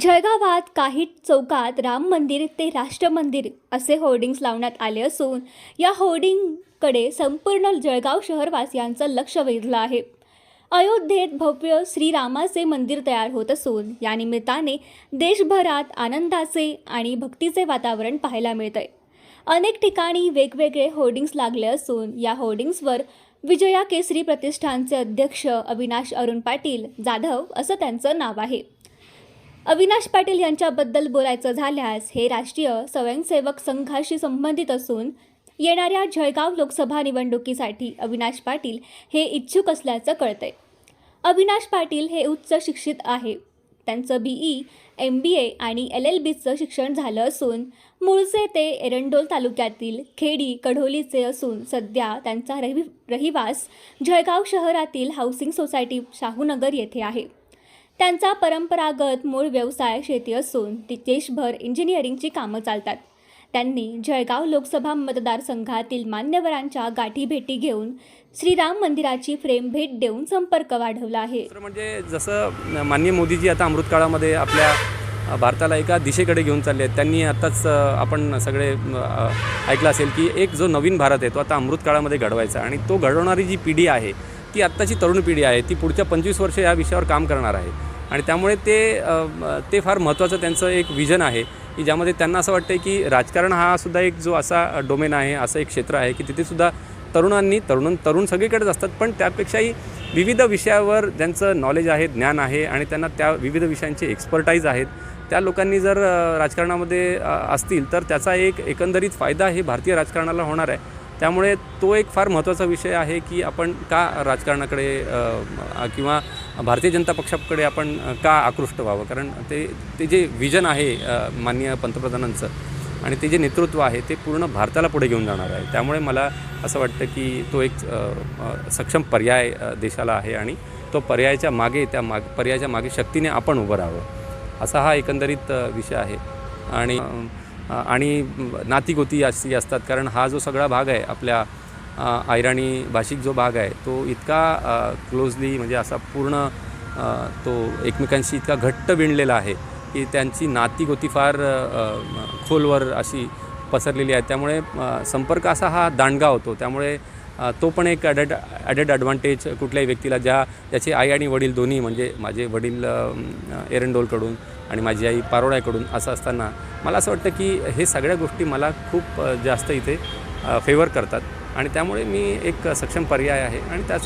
जळगावात काही चौकात राम मंदिर ते राष्ट्र मंदिर असे होर्डिंग्स लावण्यात आले असून या होर्डिंगकडे संपूर्ण जळगाव शहरवासियांचं लक्ष वेधलं आहे. अयोध्येत भव्य श्रीरामाचे मंदिर तयार होत असून या निमित्ताने देशभरात आनंदाचे आणि भक्तीचे वातावरण पाहायला मिळतंय. अनेक ठिकाणी वेगवेगळे होर्डिंग्स लागले असून या होर्डिंग्सवर विजया केसरी प्रतिष्ठानचे अध्यक्ष अविनाश अरुण पाटील जाधव असं त्यांचं नाव आहे. अविनाश पाटील यांच्याबद्दल बोलायचं झाल्यास हे राष्ट्रीय स्वयंसेवक संघाशी संबंधित असून येणाऱ्या जळगाव लोकसभा निवडणुकीसाठी अविनाश पाटील हे इच्छुक असल्याचं कळतंय. अविनाश पाटील हे उच्च शिक्षित आहे. त्यांचं बी ई एम बी ए आणि एल एल बीचं शिक्षण झालं असून मूळचे ते एरंडोल तालुक्यातील खेडी कढोलीचे असून सध्या त्यांचा रहि रहिवास जळगाव शहरातील हाऊसिंग सोसायटी शाहूनगर येथे आहे. त्यांचा परंपरागत मूळ व्यवसाय शेती असून ती देशभर इंजिनिअरिंगची कामं चालतात. त्यांनी जळगाव लोकसभा मतदारसंघातील मान्यवरांच्या गाठी भेटी घेऊन श्रीराम मंदिराची फ्रेम भेट देऊन संपर्क वाढवला आहे. म्हणजे जसं माननीय मोदीजी आता अमृतकाळामध्ये आपल्या भारताला एका दिशेकडे घेऊन चालले आहेत त्यांनी आत्ताच आपण सगळे ऐकलं असेल की एक जो नवीन भारत आहे तो आता अमृतकाळामध्ये घडवायचा आणि तो घडवणारी जी पिढी आहे ती आत्ताची तरुण पिढी आहे. ती पुढच्या पंचवीस वर्ष या विषयावर काम करणार आहे. आणि त्यामुळे ते ते फार महत्त्वाचं त्यांचं एक विजन आहे की ज्यामध्ये त्यांना असं वाटतं की राजकारण हा सुद्धा एक जो असा डोमेन आहे असं एक क्षेत्र आहे की तिथेसुद्धा तरुणांनी तरुण तरुण सगळीकडेच असतात पण त्यापेक्षाही विविध विषयावर ज्यांचं नॉलेज आहे ज्ञान आहे आणि त्यांना त्या विविध विषयांचे एक्सपर्टाईज आहेत त्या लोकांनी जर राजकारणामध्ये असतील तर त्याचा एक एकंदरीत फायदा हे भारतीय राजकारणाला होणार आहे. त्यामुळे तो एक फार महत्त्वाचा विषय आहे की आपण का राजकारणाकडे किंवा भारतीय जनता पक्षाकडे आपण का आकृष्ट व्हावं? कारण ते ते जे विजन आहे माननीय पंतप्रधानांचं आणि ते जे नेतृत्व आहे ते पूर्ण भारताला पुढे घेऊन जाणार आहे. त्यामुळे मला असं वाटतं की तो एक सक्षम पर्याय देशाला आहे आणि तो पर्यायाच्या मागे त्या माग पर्यायाच्या मागे शक्तीने आपण उभं राहावं. असा हा एकंदरीत विषय आहे. आणि आणि नातीगोती अशी असतात. कारण हा जो सगळा भाग आहे आपल्या आयराणी भाषिक जो भाग आहे तो इतका क्लोजली म्हणजे असा पूर्ण तो एकमेकांशी इतका घट्ट विणलेला आहे की त्यांची नातीगोती फार खोलवर अशी पसरलेली आहे. त्यामुळे संपर्क असा हा दांडगा होतो. त्यामुळे तो पण एक ॲडेड ॲडेड ॲडव्हान्टेज कुठल्याही व्यक्तीला ज्या ज्याचे आई आणि वडील दोन्ही म्हणजे माझे वडील एरंडोलकडून आणि माझी आई पारोळ्याकडून असं असताना मला असं वाटतं की हे सगळ्या गोष्टी मला खूप जास्त इथे फेवर करतात. आणि त्यामुळे मी एक सक्षम पर्याय आहे. आणि त्या